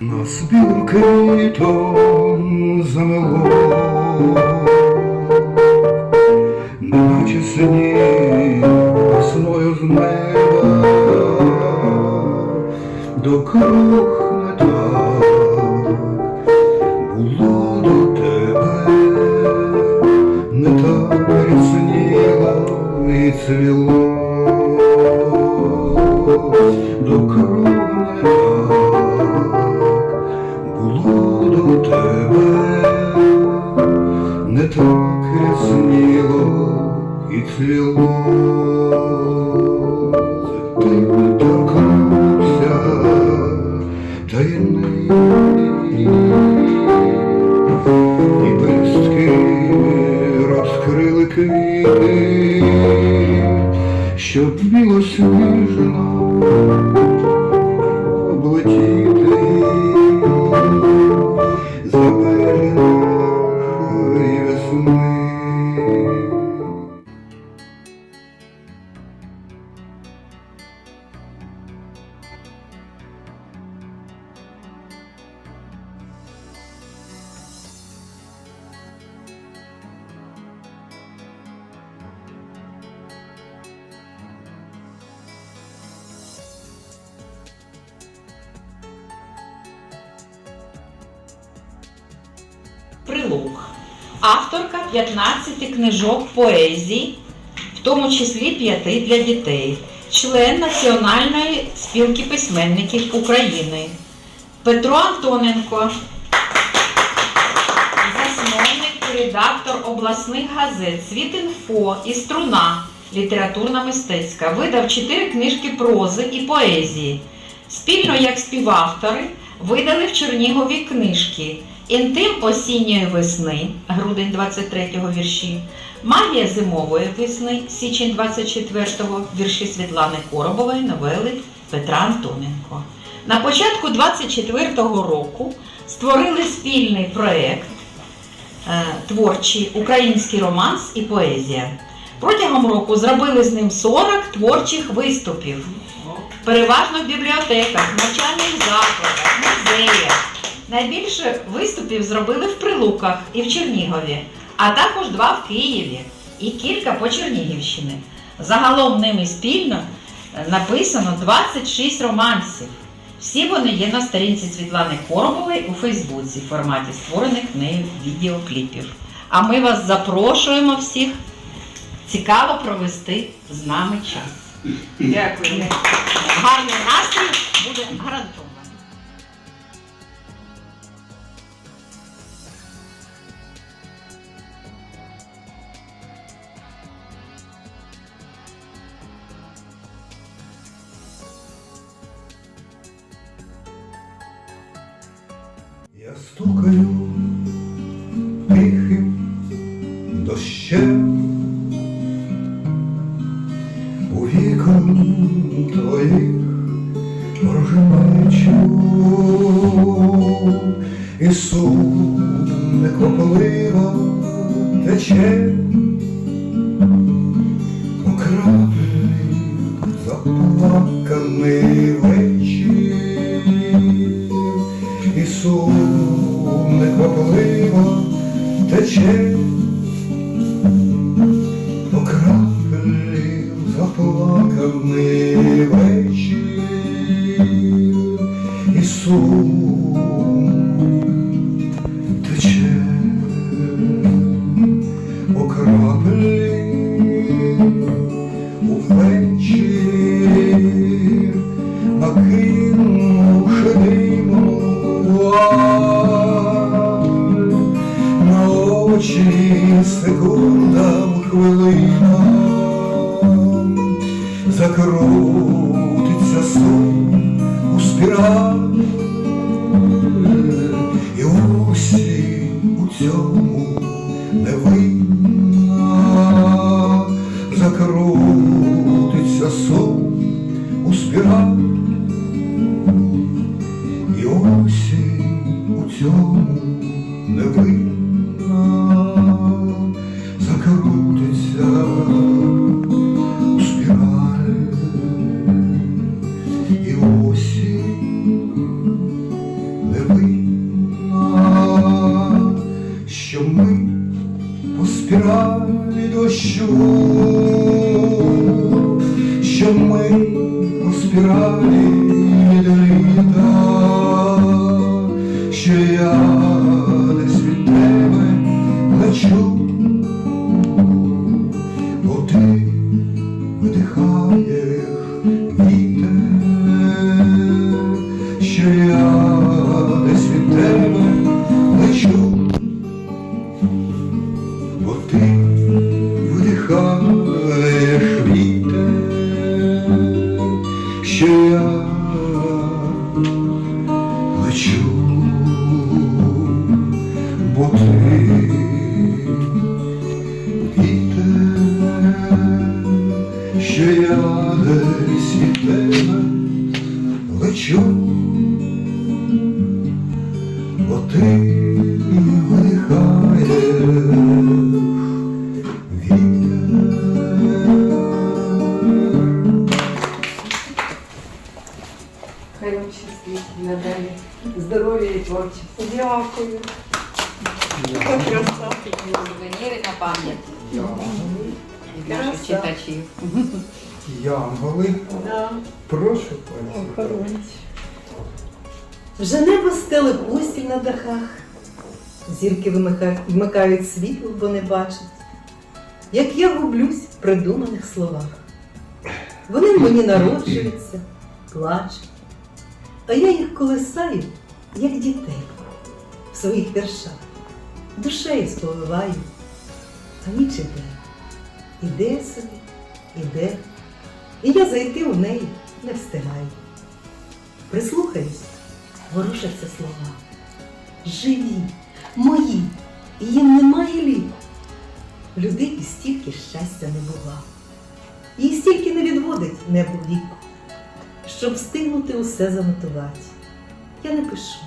На спілки то замело, неначе сині весною з неба, до круг не так було до тебе, не так рясніло і цвіло, і цвіло. Це торкнувся таємний, і пестки розкрили квіти, щоб білосніжно поезії, в тому числі 5 для дітей, член Національної спілки письменників України. Петро Антоненко, засновник редактор обласних газет Світінфо і Струна, літературна мистецька, видав 4 книжки прози і поезії. Спільно як співавтори видали в Чернігові книжки Інтим осінньої весни, грудень 23-го вірші, Магія зимової весни, січень 24-го, вірші Світлани Коробової, новели Петра Антоненко. На початку 24-го року створили спільний проєкт е, творчий Український романс і поезія. Протягом року зробили з ним 40 творчих виступів, переважно в бібліотеках, навчальних закладах, музеях. Найбільше виступів зробили в Прилуках і в Чернігові, а також два в Києві і кілька по Чернігівщині. Загалом ними спільно е, написано 26 романсів. Всі вони є на сторінці Світлани Коробової у Фейсбуці в форматі створених нею відеокліпів. А ми вас запрошуємо всіх цікаво провести з нами час. Дякую. Гарний настрій буде гарантований. І сумне неквапливо тече секундам хвилинам закрутиться сон у спіраль, і усі у цьому не винна, Здоров'я. Дякую. Сувеніри на пам'ять від наших читачів. Янголи, Да. прошу пані. Вже небо стеле постіль на дахах, зірки вмикають світло, бо не бачать, як я гублюсь в придуманих словах. Вони в мені народжуються, плачуть, а я їх колисаю, як дітей, в своїх віршах, душею сповиваю, а ніч іде, іде собі, іде, і я зайти у неї не встигаю. Прислухаюсь, ворушаться слова. Живі, мої, і їм немає ліку. В людині стільки щастя не бува. Їй стільки не відводить небо віку, щоб встигнути усе занотувати. Я не пишу,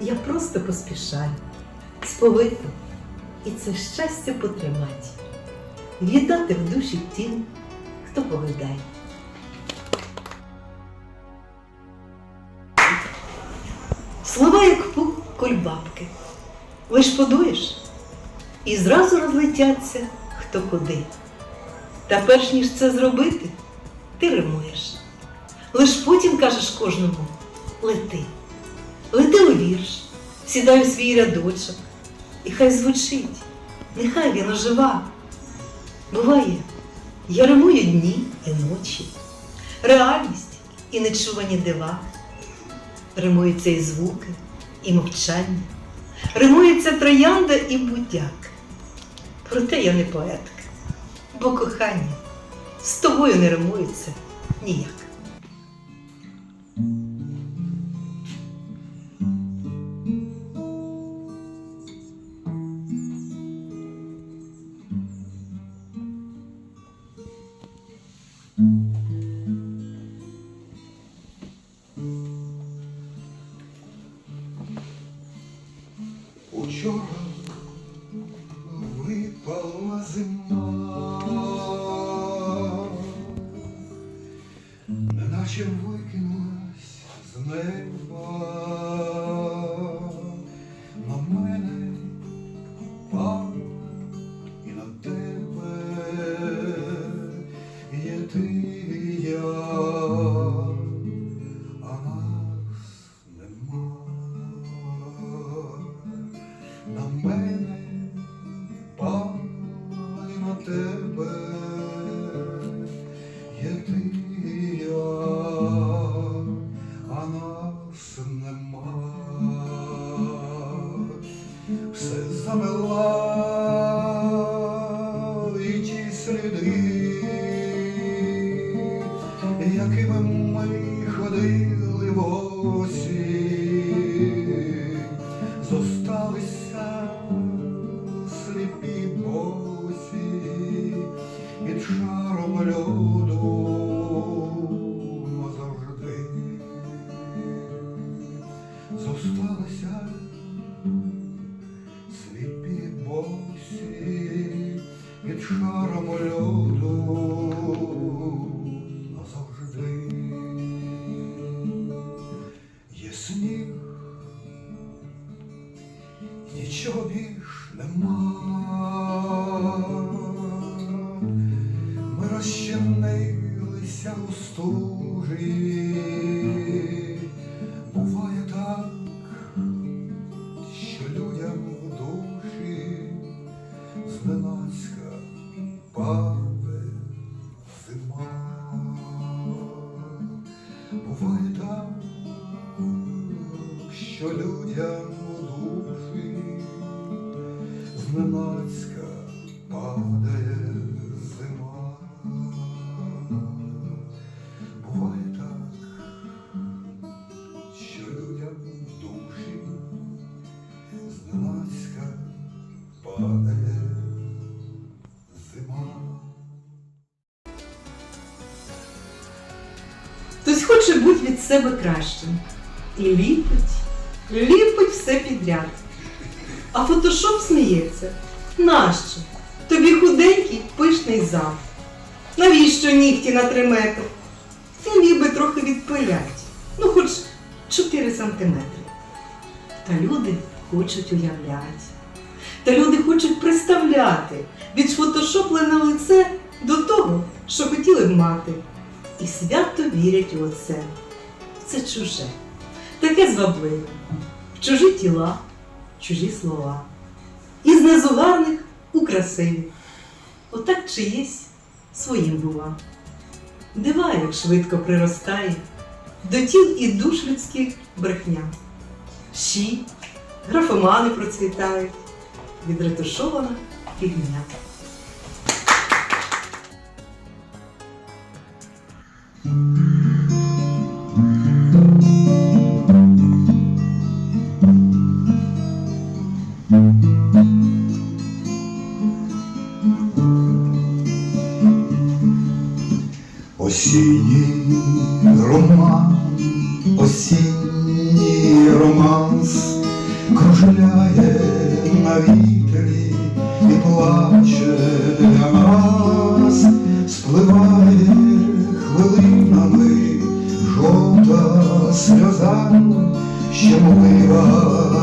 я просто поспішаю, сповиту, і це щастя потримать, віддати в душі тім, хто повидає. Слова, як пух кульбабки. Лиш подуєш, і зразу розлетяться хто куди. Та перш ніж це зробити, ти римуєш. Лиш потім кажеш кожному лети. Лети у вірш, сідай у свій рядочок, і хай звучить, нехай він ожива. Буває, я римую дні і ночі, реальність і нечувані дива. Римуються і звуки, і мовчання, римується троянда і будяк. Проте я не поетка, бо кохання з тобою не римується ніяк. Зненацька падає зима. Буває так, що людям в душі зненацька падає зима. Хтось хоче бути від себе кращим. І ліпить, ліпить все підряд. А фотошоп сміється. Нащо? Тобі худенький пишний зам. Навіщо нігті на три метри? Ти міг би трохи відпилять. Ну, хоч 4 сантиметри. Та люди хочуть уявляти. Та люди хочуть представляти від фотошоплене лице до того, що хотіли б мати. І свято вірять у оце. Це чуже, таке звабливе, в чужі тіла, чужі слова. Із незугарних у красиві. Отак чиєсь своїм бува. Дива, як швидко приростає до тіл і душ людських брехня. Щі, графомани процвітають, відретушована фігня. Осінній роман, осінній романс кружляє на вітрі і плаче нас, спливає хвилинами жовта сльоза, щемлива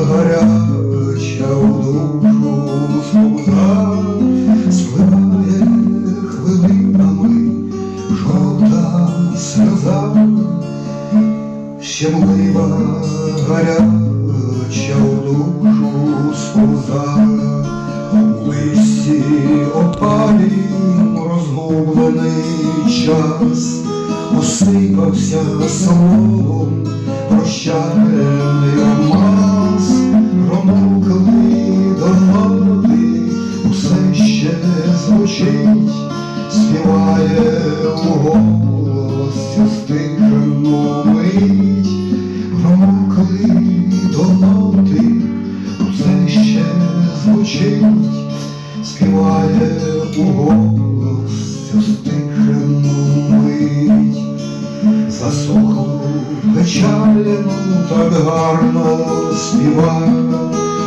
гаряча співає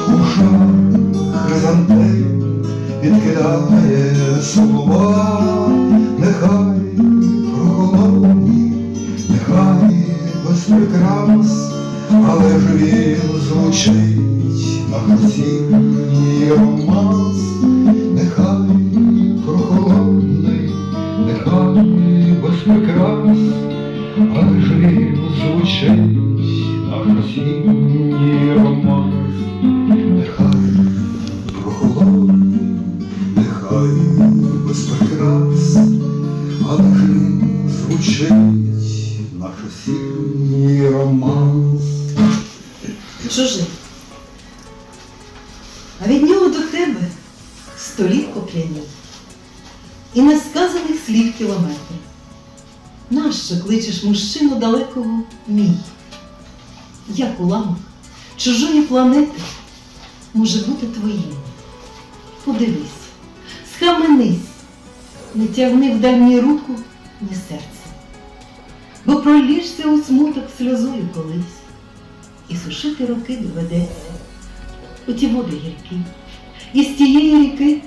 у шар хризантей відкидає слова, без прикрас, але він звучить наш осінній романс. чужий. А від нього до тебе століт коп'яні і несказаних слів кілометрів. Нащо кличеш мужчину далекого мій? Як уламок чужої планети може бути твоїм? Подивись, схаменись, не тягни в дальні руку, ні серце, бо проліжся у смуток сльозою колись і сушити роки доведеться. Оті води гіркі, і з тієї ріки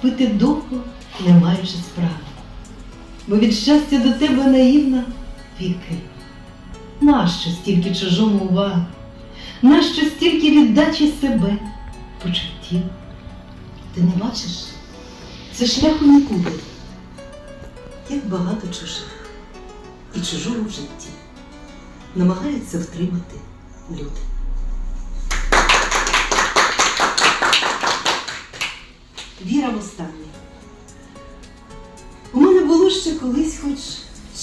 пити довго не маючи справи. Бо від щастя до тебе наївна віки. Нащо стільки чужому уваги? Нащо стільки віддачі себе, почуттів? Ти не бачиш? Це шлях у нікуди. Як багато чужих, і чужого в житті. Намагаються втримати люди. Віра в останнє. У мене було ще колись хоч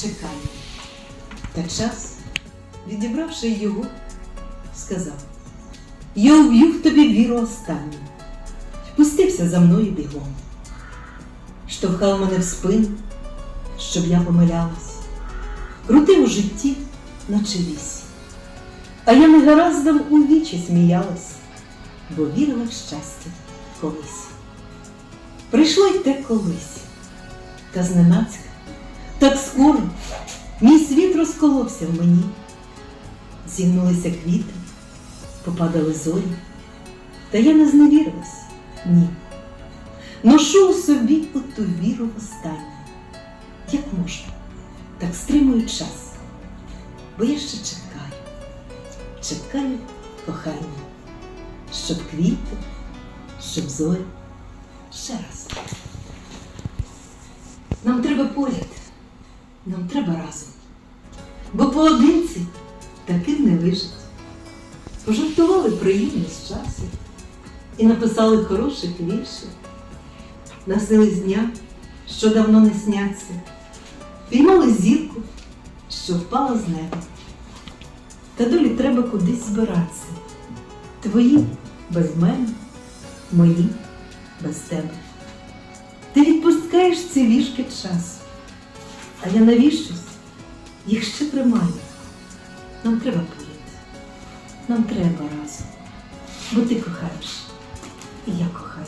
чекання. Та час, відібравши його, сказав: Я уб'ю в тобі віру останню. Пустився за мною бігом. Штовхав мене в спину, щоб я помилялась. Крутив у житті, наче ліс. А я негараздом у вічі сміялась, бо вірила в щастя колись. Прийшло й те колись, та зненацька, так скоро мій світ розколовся в мені. Зігнулися квіти, попадали зорі, та я не зневірилась, ні. Ношу у собі оту віру в останнє. Як можна, так стримую час, бо я ще чекаю, чекаю кохання, щоб квіти, щоб зорі. Ще раз. Нам треба поряд, нам треба разом. Бо поодинці таким не вижить. Пожартували приємні з часу і написали хороших віршів. Наснились дня, що давно не сняться, піймали зірку, що впала з неба. Та долі треба кудись збиратися. Твої без мене, мої без тебе. Ти відпускаєш ці вішки час, а я навіщось їх ще тримаю. Нам треба поряд, нам треба разом, бо ти кохаєш, і я кохаю.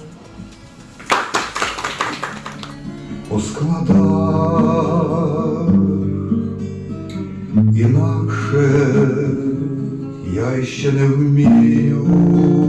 Ще не вмію.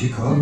Так тікає,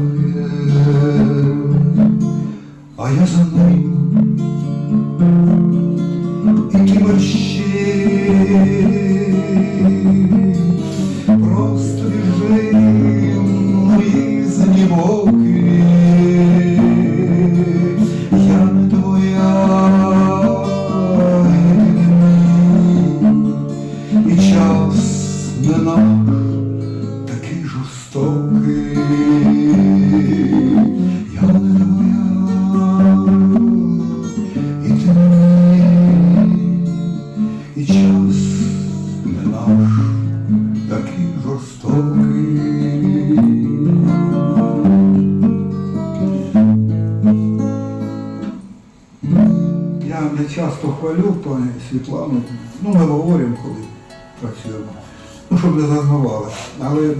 Я не часто хвалю пані Світлану, ну ми говоримо, коли працюємо, ну щоб не зазнавали. Але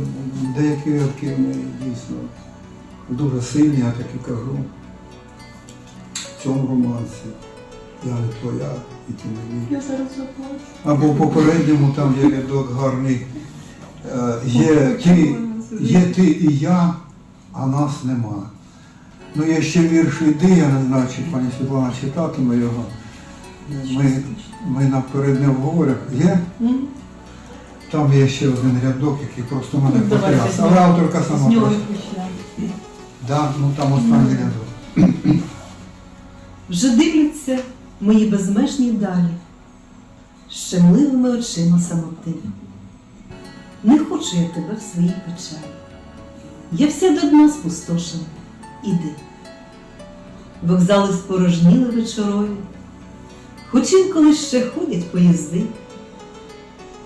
деякі рядки в неї дійсно дуже сильні, я так і кажу. В цьому романсі я не твоя і ти не. Я зараз заплачу. Або в попередньому там є рядок гарний. е, Є ти, є ти і я, а нас нема. Ну є ще вірш іди, я не знаю, чи пані Світлана читатиме його. Ми, ми наперед не обговорюємо. Є? Там є ще один рядок, який просто мене Ну, потряс. Але авторка сама. Да, ну там останній рядок. Вже дивляться мої безмежні далі, щемливими очима самоти. Не хочу я тебе в своїй печалі. Я вся до дна спустошена. Іди. Вокзали спорожніли вечорою, хоч інколи ще ходять поїзди.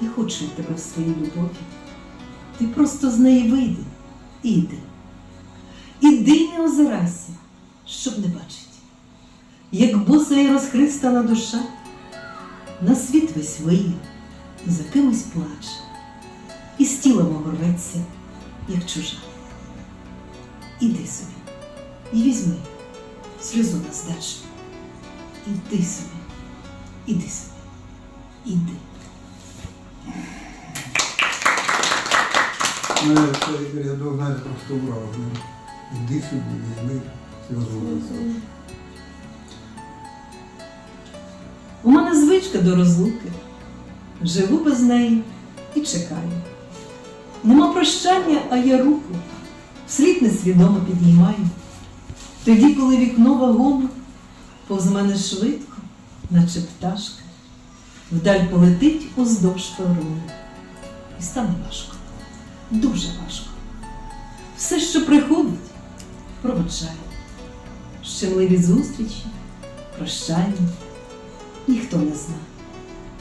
Не хочу тебе в своїй любові. Ти просто з неї вийди і йди. Іди не озирайся, щоб не бачить. Як боса і розхристана душа, на світ весь виє і за кимось плаче, і з тіла мого рветься, як чужа. Іди собі і візьми сльозу на здачу. Іди собі, іди собі, іди. Мене цей рядок, знаєте, просто вражений. Іди собі, візьми сльозу. У мене звичка до розлуки. Живу без неї і чекаю. Нема прощання, а я руку вслід несвідомо піднімаю. Тоді, коли вікно вагону, повз мене швидко, наче пташка, вдаль полетить уздовж перону. І стане важко, дуже важко. Все, що приходить, проводжає. Щемливі зустрічі, прощання ніхто не знає.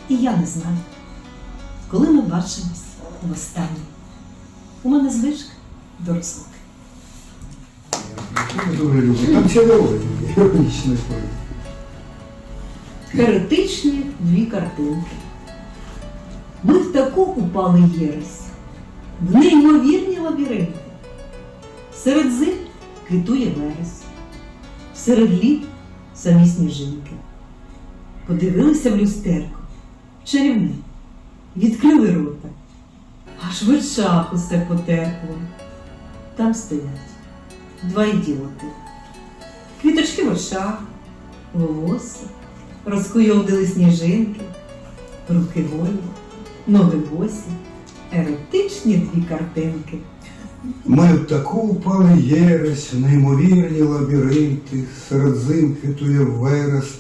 І я не знаю, коли ми бачимось востаннє. У мене звичка до розлуки. Я дуже люблю. Там цілої іронічної поезії. Херетичні дві картинки. Ми в таку упали єресь, в неймовірні лабіринти. Серед зим квітує верес, серед літ самі сніжинки. Подивилися в люстерко, чарівне, відкрили рота, аж в очах усе потерпло. Там стоять два ідіоти. Квіточки в очах, волосся, розкуйовдили сніжинки, руки голі, ноги босі, еротичні дві картинки. Ми в таку упали єресь, неймовірні лабіринти, серед зим квітує верес,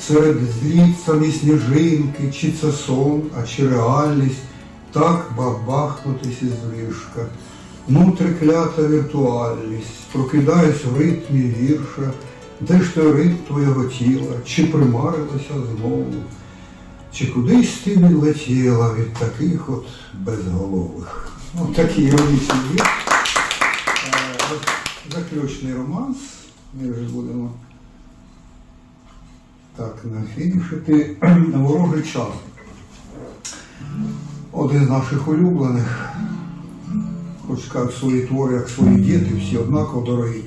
серед зліт сніжинки, чи це сон, а чи реальність, так бабахнутись із ліжка. Ну, триклята віртуальність, прокидаюсь в ритмі вірша, де ж той ритм твого тіла, чи примарилася знову, чи кудись ти відлетіла від таких от безголових. Ну, такі іронічні вірші. Е, Заключний романс. Ми вже будемо так нафінішити. Ворожий час. Один з наших улюблених. Хоч як свої твори, як свої діти, всі однаково дорогі.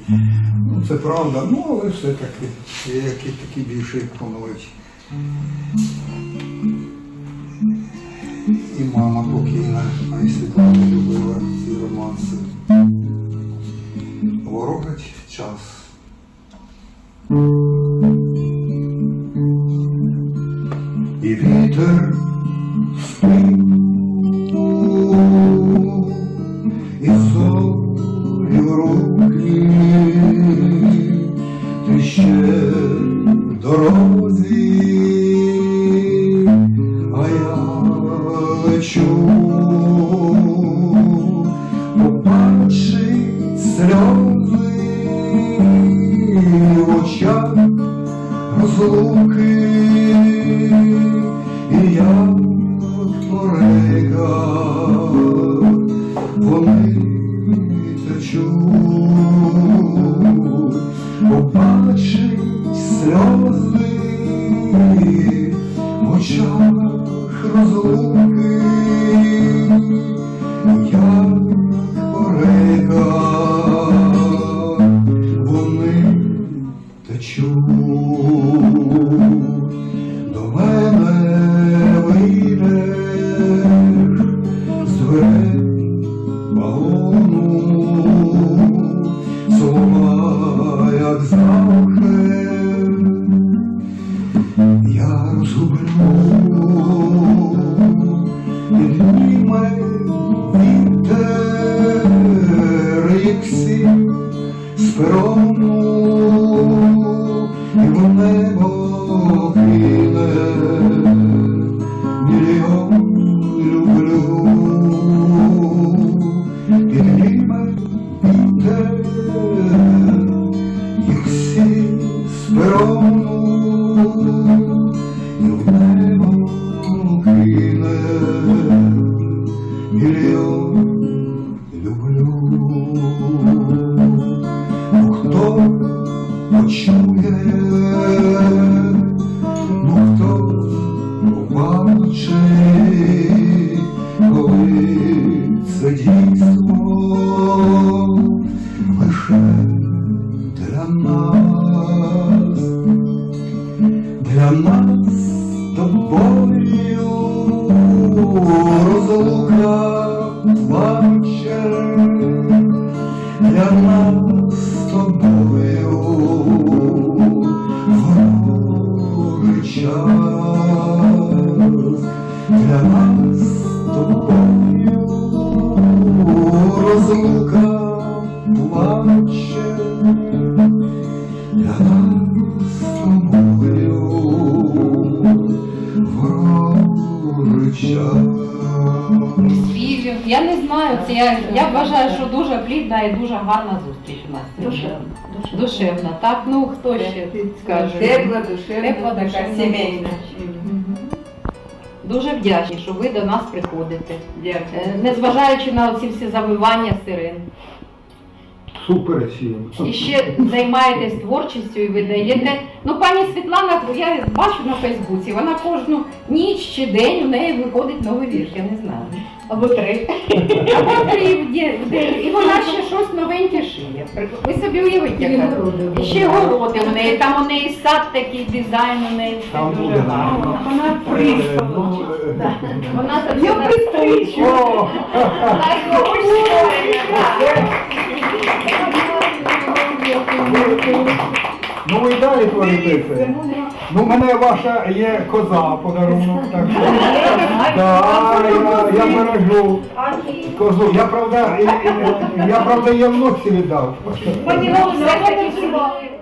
Ну, це правда, ну але все-таки є які такі більше планують. І мама покійна, а і Світлана любила ці романси. Ворогать час. І вітер спить, дорозі, почує, ну Співів. Я не знаю, це я, я вважаю, що дуже плідна і дуже гарна зустріч у нас. Душевна. Душевна, так? Ну хто ще скаже? Тепла, душевна, Тепла така душевна сімейна. Дуже вдячні, що ви до нас приходите. Дякую. Е, Незважаючи на оці всі завивання сирен. Супер. І ще займаєтесь творчістю і видаєте. Ну, пані Світлана, я бачу на Фейсбуці, вона кожну ніч чи день у неї виходить новий вірш, я не знаю. Або три. Або три в день. І вона ще щось новеньке шиє. Ви собі уявіть, яка. І ще городи у неї, там у неї сад такий дизайн, у неї все Там дуже буде гарно. Вона Е, ну, пристрічна. е, Вона пристрічна. О! Ну ви далі далі творите. Ну, мене ваша є коза подарунок. Так що, да, я, я бережу козу. Я правда, і- і- я правда я внуці віддав. Олександра,